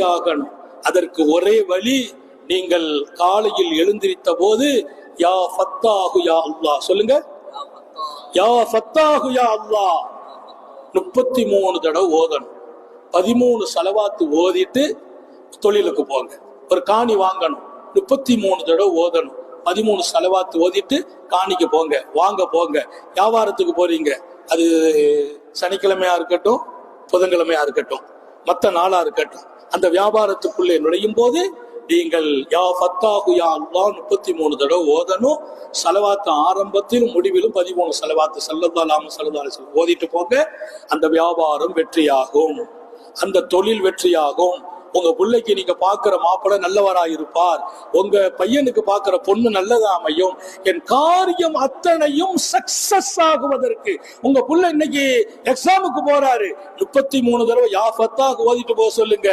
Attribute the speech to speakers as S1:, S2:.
S1: ஆகணும். அதற்கு ஒரே வழி நீங்கள் காலையில் எழுந்திருத்த போது யா ஃபத்தாஹு யா அல்லா சொல்லுங்க. யா ஃபத்தாஹு யா அல்லா முப்பத்தி மூணு தடவை ஓதணும். பதிமூணு செலவாத்து ஓதிட்டு தொழிலுக்கு போங்க. ஒரு காணி வாங்கணும். முப்பத்தி மூணு தடவை ஓதணும். பதிமூணு செலவாத்து ஓதிட்டு காணிக்கு போங்க. வாங்க போங்க. வியாபாரத்துக்கு போறீங்க. அது சனிக்கிழமையா இருக்கட்டும் புதன்கிழமையா இருக்கட்டும். மற்ற நாளா இருக்கட்டும். அந்த வியாபாரத்துக்குள்ளே நுழையும் போது நீங்கள் யா ஃபத்தாகு யா முப்பத்தி மூணு தடவை ஓதணும். செலவாத்த ஆரம்பத்திலும் முடிவிலும் பதிமூணு செலவாத்து சல்லல்லாஹு சல்லல்லாஹு ஓதிட்டு போங்க. அந்த வியாபாரம் வெற்றியாகும். அந்த தொழில் வெற்றியாகும். உங்க பிள்ளைக்கு நீங்க பாக்குற மாப்பிள்ள நல்லவரா இருப்பார். உங்க பையனுக்கு பாக்குற பொண்ணு நல்லதா அமையும். என் காரியம் அத்தனையும் சக்சஸ் ஆகுவதற்கு. உங்க புள்ள இன்னைக்கு எக்ஸாமுக்கு போறாரு. முப்பத்தி மூணு தடவை யாஃபத்தாக ஓதிட்டு போக சொல்லுங்க.